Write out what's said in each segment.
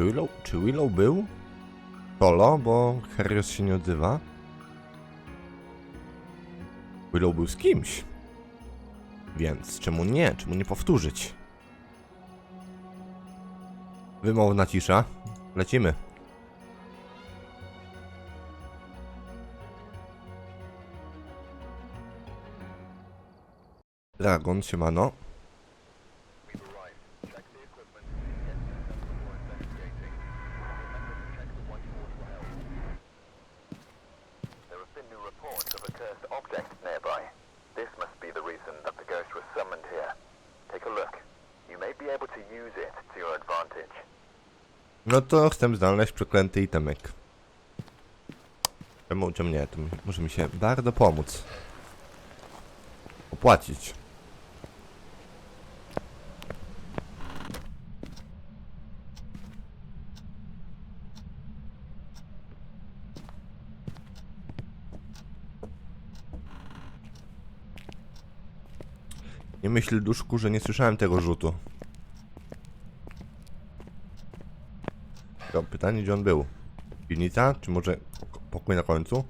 Czy Willow, czy Willow był? Solo, bo Harrios się nie odzywa. Willow był z kimś. Więc czemu nie? Czemu nie powtórzyć? Wymowna cisza. Lecimy. Dragon, siemano. No to chcę znaleźć przeklęty itemek. Czemu, czemu nie? To może mi się bardzo pomóc. Opłacić. Nie myśl, duszku, że nie słyszałem tego rzutu. To pytanie, gdzie on był? Piwnica? Czy może pokój na końcu?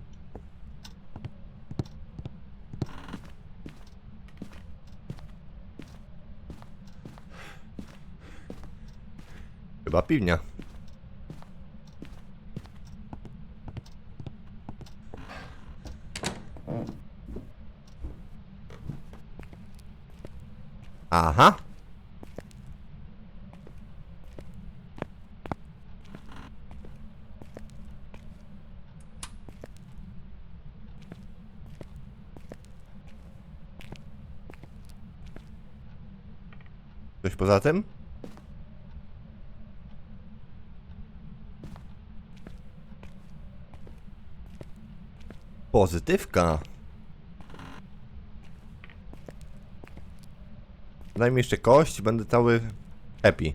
Chyba piwnia. Aha! Poza tym? Pozytywka. Daj mi jeszcze kość, będę cały happy.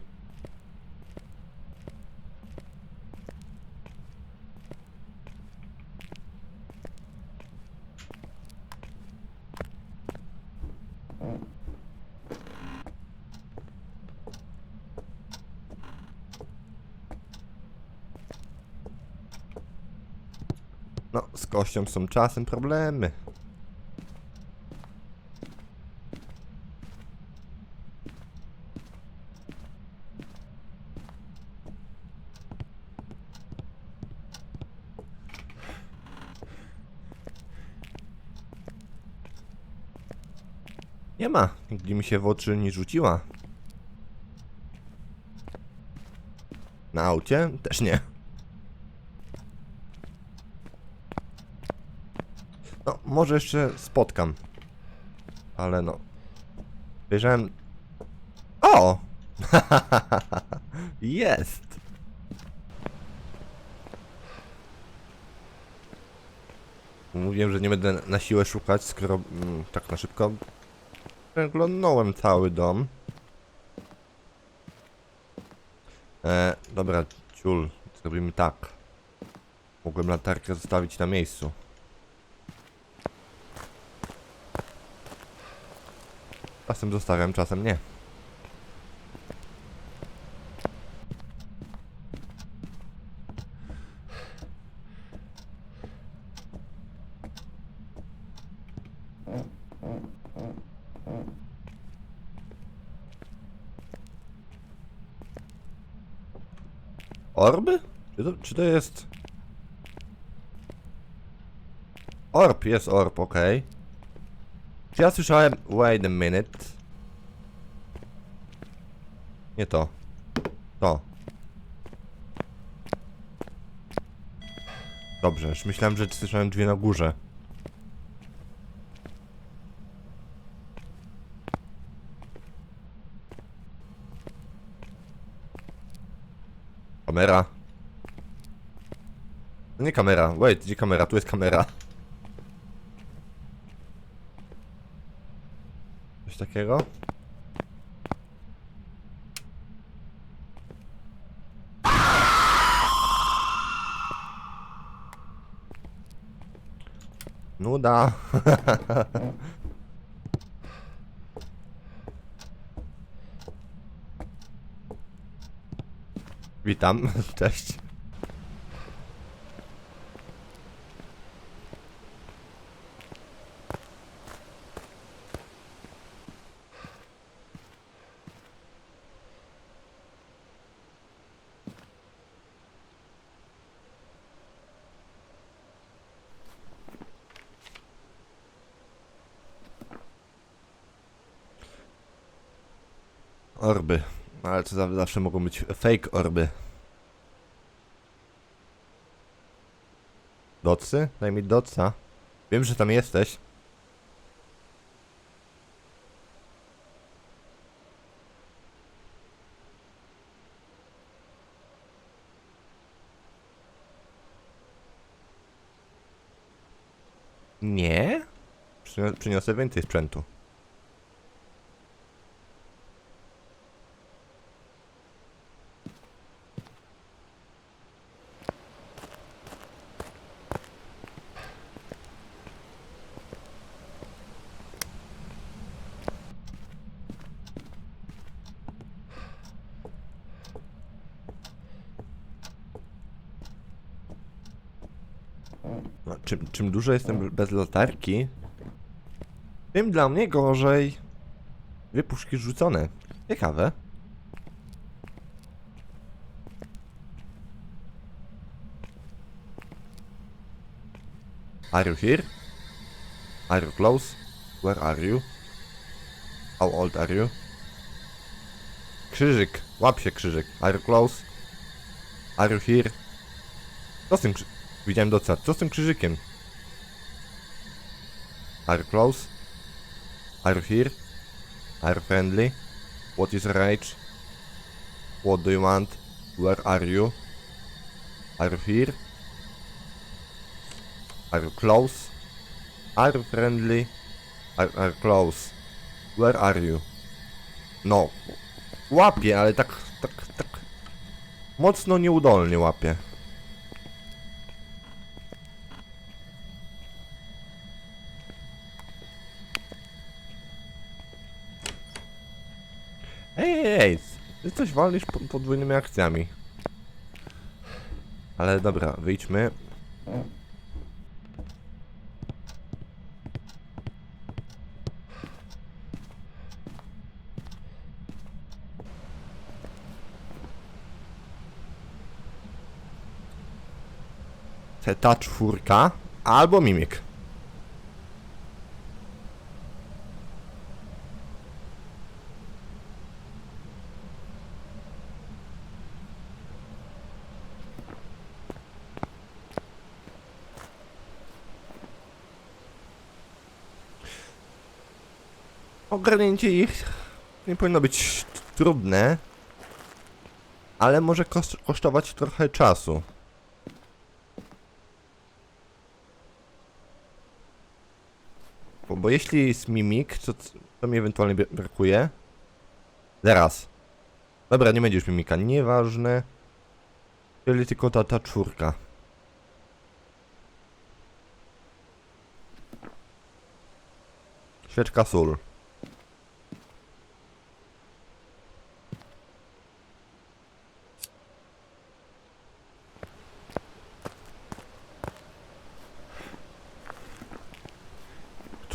No, z kością są czasem problemy. Nie ma. Nigdy mi się w oczy nie rzuciła. Na aucie? Też nie. No, może jeszcze spotkam. Ale no. Bierzałem. O! Jest! Mówiłem, że nie będę na siłę szukać, skoro mm, tak na szybko przeglądnąłem cały dom. E, dobra, ciul, zrobimy tak. Mogłem latarkę zostawić na miejscu. Czasem zostawiam, czasem nie. Orby? Czy to, czy to jest... Orb, jest orb, okej. Czy ja słyszałem... Wait a minute. Nie to. To. Dobrze, już myślałem, że słyszałem drzwi na górze. Kamera. No nie kamera. Wait, gdzie kamera? Tu jest kamera. Coś takiego? Nuda. Witam, cześć. Orby. Ale to za- zawsze mogą być fake orby. Docy? Daj mi doca. Wiem, że tam jesteś. Nie? Przynio- Przyniosę więcej sprzętu. Czym, czym dłużej jestem bez latarki, tym dla mnie gorzej. Dwie puszki rzucone. Ciekawe. Are you here? Are you close? Where are you? How old are you? Krzyżyk. Łap się krzyżyk. Are you close? Are you here? Co z tym krzy... Widziałem doca. Co z tym krzyżykiem? Are you close? Are you here? Are you friendly? What is your age? What do you want? Where are you? Are you here? Are you close? Are you friendly? Are, are close? Where are you? No. Łapie, ale tak, tak, tak. Mocno nieudolnie łapie. Ej, ej, ej, ty coś walisz po- podwójnymi akcjami. Ale dobra, wyjdźmy. Ta czwórka albo mimik. Ogarnięcie ich nie powinno być trudne, ale może kos- kosztować trochę czasu. Bo, bo jeśli jest mimik, to c- to mi ewentualnie bra- brakuje. Zaraz. Dobra, nie będzie już mimika, nieważne. Czyli tylko ta, ta czwórka. Świeczka sól.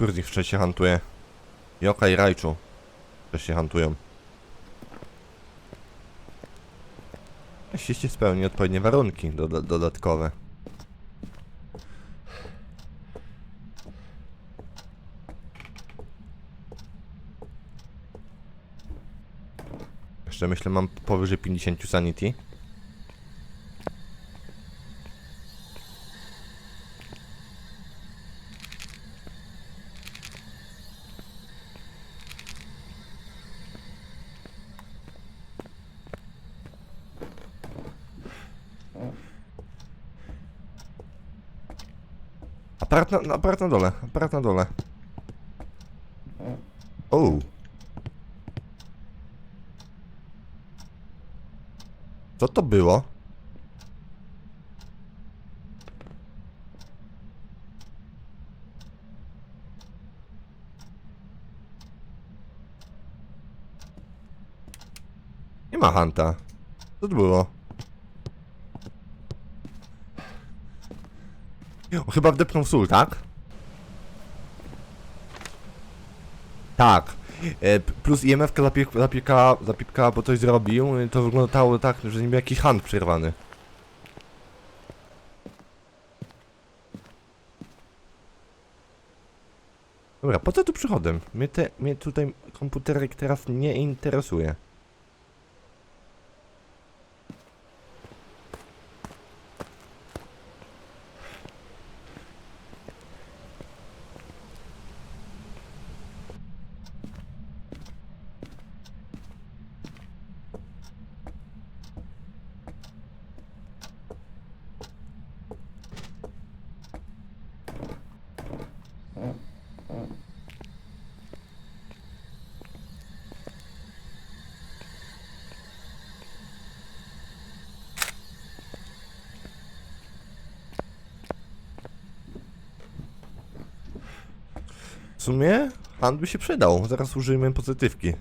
Który z nich wcześniej hantuje? Joka i Rajczu. Wcześniej hantują. Jeśli się spełni odpowiednie warunki doda dodatkowe. Jeszcze myślę mam powyżej 50 sanity. Aparat na, aparat na dole, aparat na dole. O. Co to było? Nie ma Hanta. Co to było? Chyba wdepnął sól, tak? Tak. E, plus IMF-ka zapiek, zapieka, zapipkała, bo coś zrobił. i To wyglądało tak, że niby jakiś hand przerwany. Dobra, po co tu przychodem? Mnie, te, mnie tutaj komputerek teraz nie interesuje. W sumie hand by się przydał. Zaraz użyjmy pozytywki.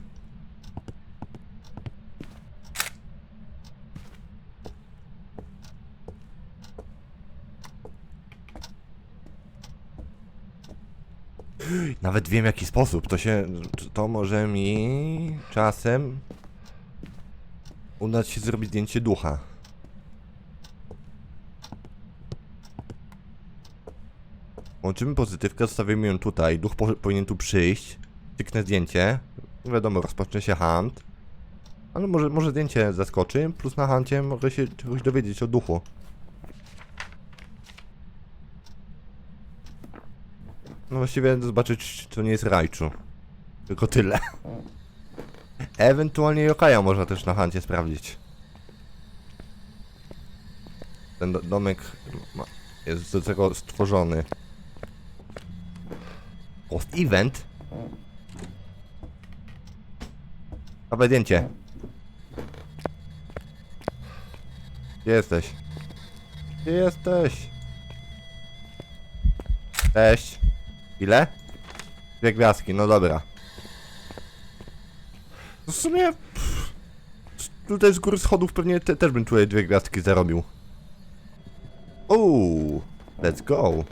Nawet wiem w jaki sposób. To się. To może mi czasem udać się zrobić zdjęcie ducha. Łączymy pozytywkę, zostawimy ją tutaj. Duch po, powinien tu przyjść. Tyknę zdjęcie. Wiadomo, rozpocznie się hunt. Ale może, może zdjęcie zaskoczy, plus na huncie mogę się czegoś dowiedzieć o duchu. No właściwie zobaczyć, czy to nie jest Rajczu. Tylko tyle. Ewentualnie Yokaja można też na huncie sprawdzić. Ten do domek jest do tego stworzony. Post event? Zdjęcie. Gdzie jesteś? Gdzie jesteś? Cześć. Ile? Dwie gwiazdki, no dobra. W sumie... Pff, tutaj z góry schodów pewnie te, też bym tutaj dwie gwiazdki zarobił. Uuu, let's go.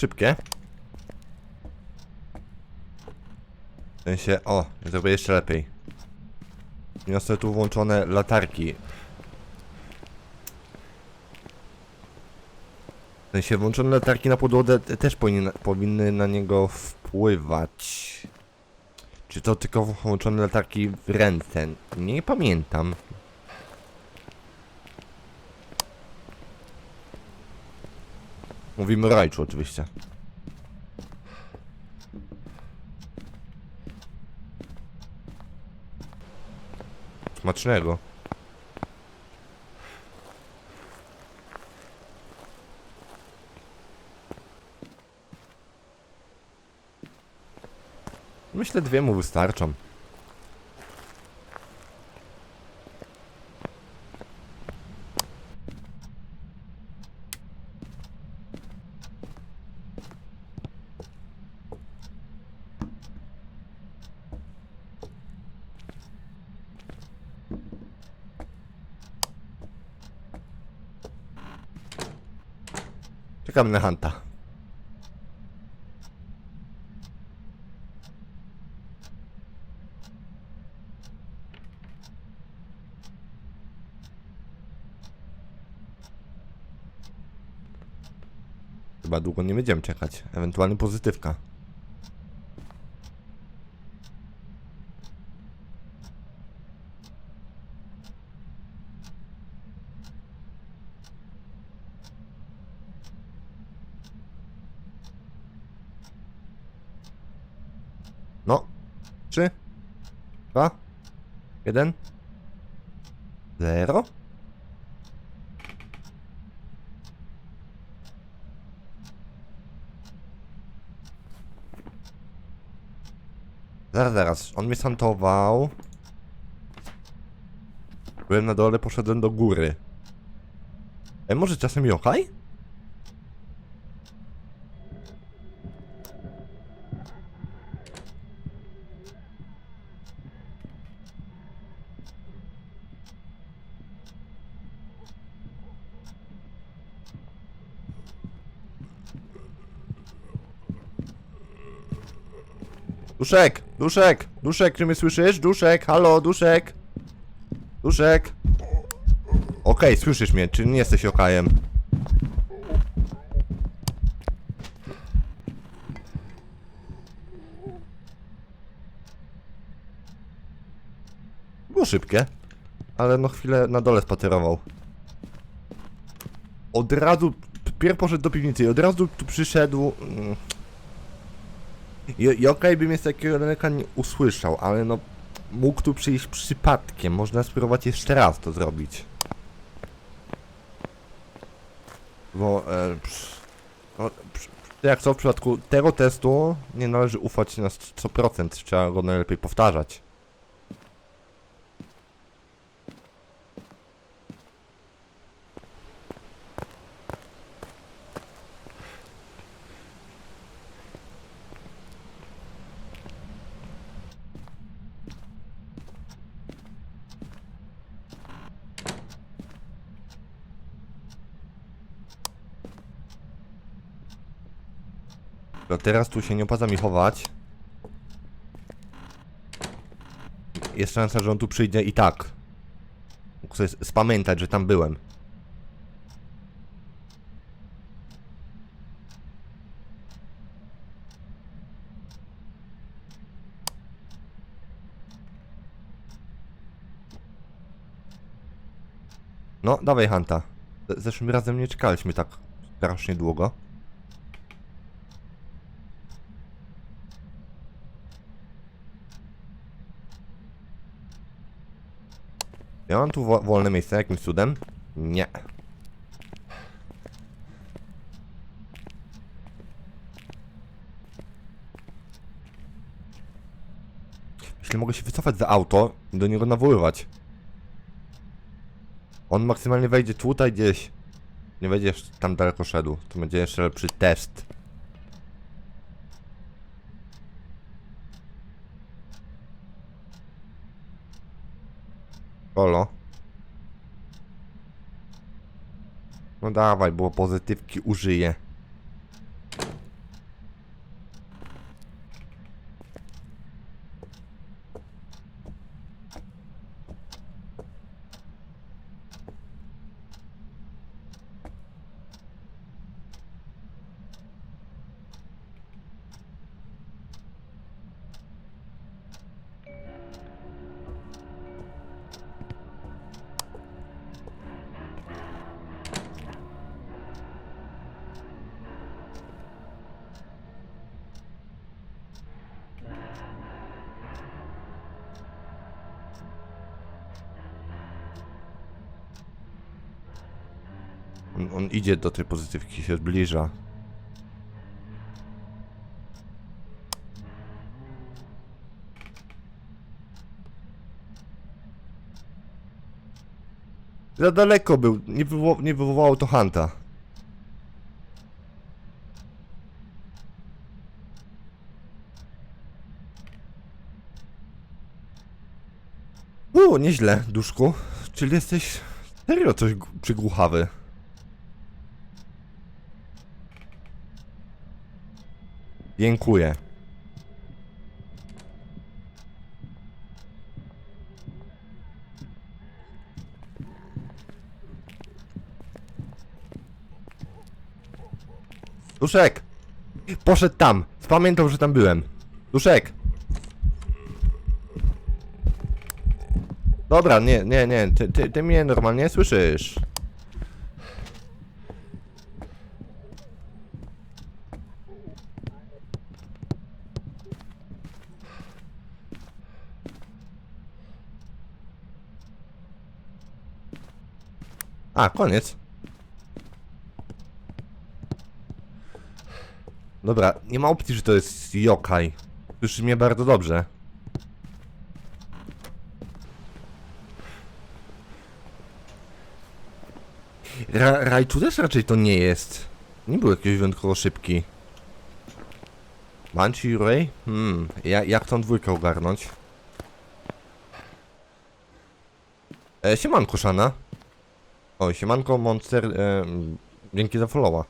Szybkie. Sensie, o, zrobię jeszcze lepiej. Niosę tu włączone latarki. W sensie, włączone latarki na podłodze te- też powinny, powinny na niego wpływać. Czy to tylko włączone latarki w ręce? Nie pamiętam. Mówimy o Rajczu oczywiście. Smacznego. Myślę dwie mu wystarczą. Czekamy na Hanta. Chyba długo nie będziemy czekać. Ewentualnie pozytywka. Trzy, dwa, jeden, zero. Zaraz, zaraz. On mnie santował. Byłem na dole, poszedłem do góry. E, może czasem Yokai? Duszek! Duszek! Duszek, czy mnie słyszysz? Duszek, halo, Duszek! Duszek! Okej, słyszysz mnie, czy nie jesteś okajem? Było szybkie, ale no chwilę na dole spacerował. Od razu, pierw poszedł do piwnicy i od razu tu przyszedł... Mm, i, i bym jest takiego daleka nie usłyszał, ale no mógł tu przyjść przypadkiem. Można spróbować jeszcze raz to zrobić. Bo e, psz, no, psz, jak co w przypadku tego testu nie należy ufać na 100%, trzeba go najlepiej powtarzać. No teraz tu się nie opłaca mi chować. Jest szansa, że on tu przyjdzie i tak. Mógł sobie spamiętać, że tam byłem. No, dawaj Hanta. Zeszłym razem nie czekaliśmy tak strasznie długo. Ja mam tu wo wolne miejsce jakimś cudem? Nie. Jeśli mogę się wycofać za auto i do niego nawoływać. On maksymalnie wejdzie tutaj gdzieś. Nie będzie jeszcze tam daleko szedł. To będzie jeszcze lepszy test. Olo. No dawaj, bo pozytywki użyję. On, on idzie do tej pozytywki, się zbliża. Za daleko był, nie, wywo nie wywołało to Hanta. U, nieźle, duszku. Czyli jesteś serio coś przygłuchawy. Dziękuję. Duszek! Poszedł tam. Spamiętał, że tam byłem. Duszek! Dobra, nie, nie, nie. Ty, ty, ty mnie normalnie słyszysz. A, koniec. Dobra, nie ma opcji, że to jest yokai. Słyszy mnie bardzo dobrze. Ra Rajczu też raczej to nie jest. Nie był jakiś wyjątkowo szybki. Manchi Ray? Hmm, ja, jak tą dwójkę ogarnąć? E, siemanko, Szana. O, siemanko, Monster. E, dzięki za followa.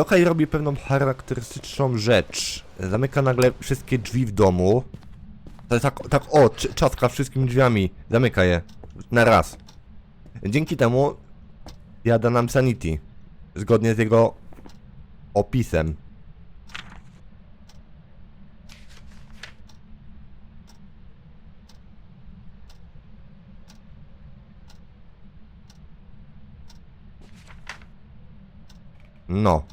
Okej robi pewną charakterystyczną rzecz. Zamyka nagle wszystkie drzwi w domu. Tak, tak, o, cz- czaska wszystkimi drzwiami. Zamyka je. Na raz. Dzięki temu jada nam Sanity. Zgodnie z jego opisem. No.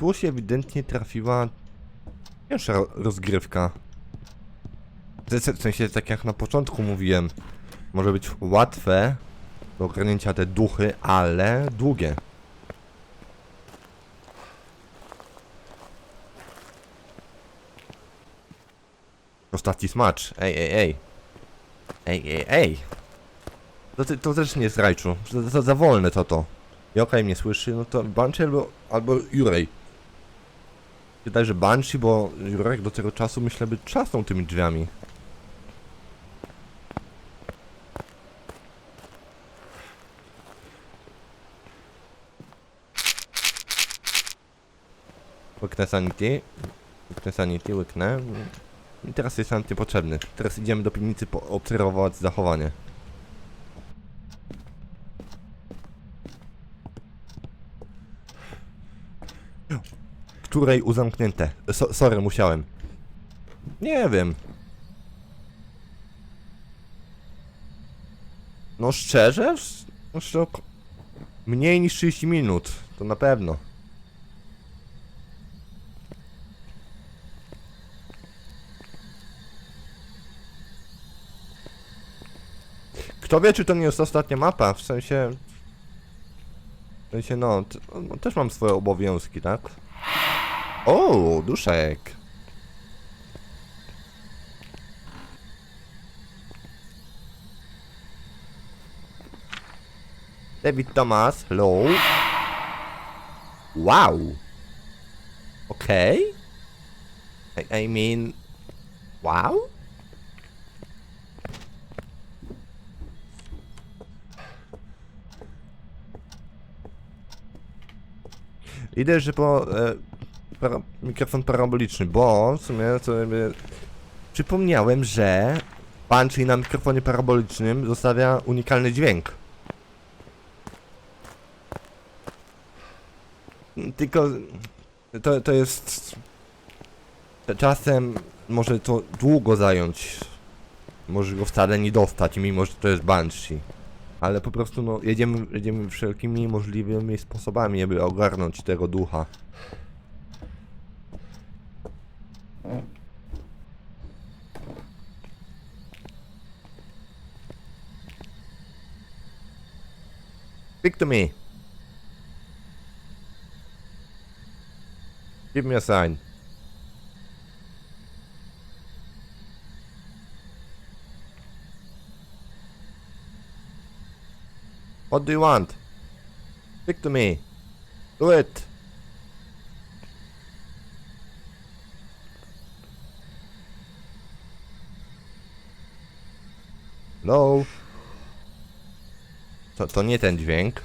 Tu się ewidentnie trafiła pierwsza ro- rozgrywka. W sensie- tak jak na początku mówiłem, może być łatwe do ogarnięcia te duchy, ale długie. Ostatni smacz. Ej, ej, ej. Ej, ej, ej. To, ty- to też nie jest rajczu. To, to za wolne to to. Jokaj mnie słyszy, no to Banshee albo, albo Jurej. Wydaje, że Banshee, bo Jurek do tego czasu myślę by trzasnął tymi drzwiami. Łyknę sanity. Łyknę sanity, łyknę. I teraz jest sanity potrzebny. Teraz idziemy do piwnicy obserwować zachowanie. Której uzamknięte. So, sorry, musiałem. Nie wiem. No szczerze? No szczerze, mniej niż 30 minut, to na pewno. Kto wie, czy to nie jest ostatnia mapa, w sensie... W sensie, no, no też mam swoje obowiązki, tak? O, duszek. David Thomas, hello. Wow. Okay. I, I mean, wow. Idę, że po e, para, mikrofon paraboliczny, bo w sumie sobie przypomniałem, że Punchy na mikrofonie parabolicznym zostawia unikalny dźwięk. Tylko to, to jest czasem może to długo zająć. Może go wcale nie dostać, mimo że to jest Banshee. Ale po prostu no jedziemy, jedziemy wszelkimi możliwymi sposobami, aby ogarnąć tego ducha. Speak to me. Give me a sign. What do you want? Speak to me. Do it. Hello? To, to nie ten dźwięk.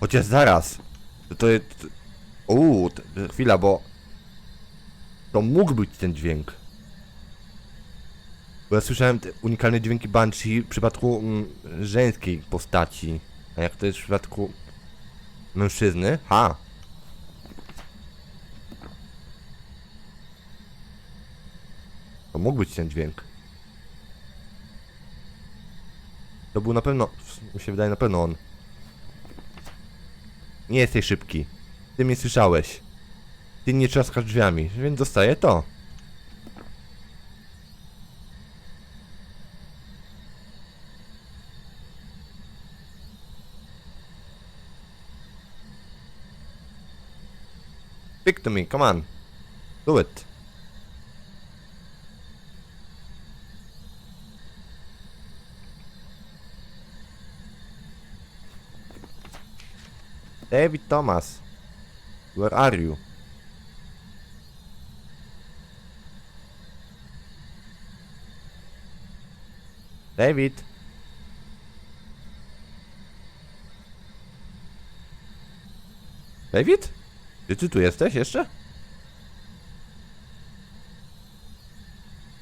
Chociaż zaraz. To jest... Uuu, chwila, bo... To mógł być ten dźwięk. Bo ja słyszałem te unikalne dźwięki Banshee w przypadku mm, żeńskiej postaci. A jak to jest w przypadku mężczyzny? Ha! Mógł być ten dźwięk. To był na pewno, mi się wydaje na pewno on. Nie jesteś szybki. Ty mnie słyszałeś. Ty nie trzaskasz drzwiami, więc dostaję to. Speak to me, come on. Do it. David Thomas. Where are you? David? David? Czy ty tu jesteś jeszcze?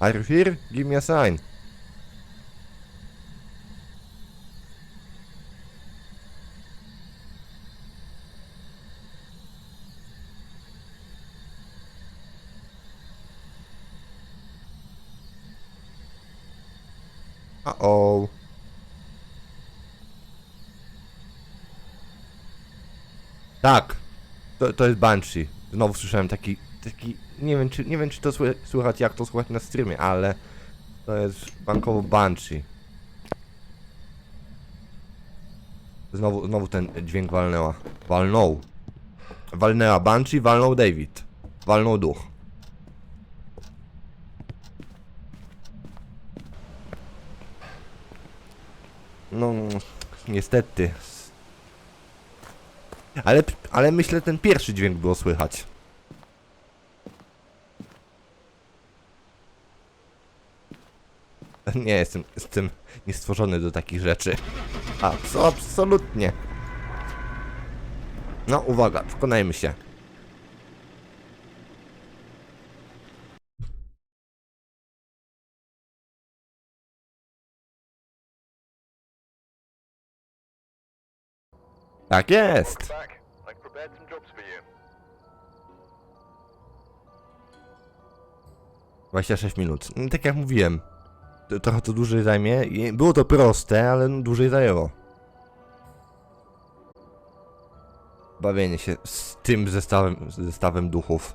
Are you here? Give me a sign. Tak. To, to jest Banshee. Znowu słyszałem taki, taki, nie wiem czy, nie wiem czy to sły, słychać, jak to słychać na streamie, ale to jest bankowo Banshee. Znowu, znowu ten dźwięk walnęła. Walnął. Walnęła Banshee, walnął David. Walnął duch. No, niestety. Ale, ale myślę, ten pierwszy dźwięk było słychać. Nie jestem, jestem niestworzony do takich rzeczy. A, co absolutnie. No, uwaga, przekonajmy się. Tak jest. For you. 26 minut. No, tak jak mówiłem, trochę to dłużej zajmie. Było to proste, ale no, dłużej zajęło. Bawienie się z tym zestawem, zestawem duchów.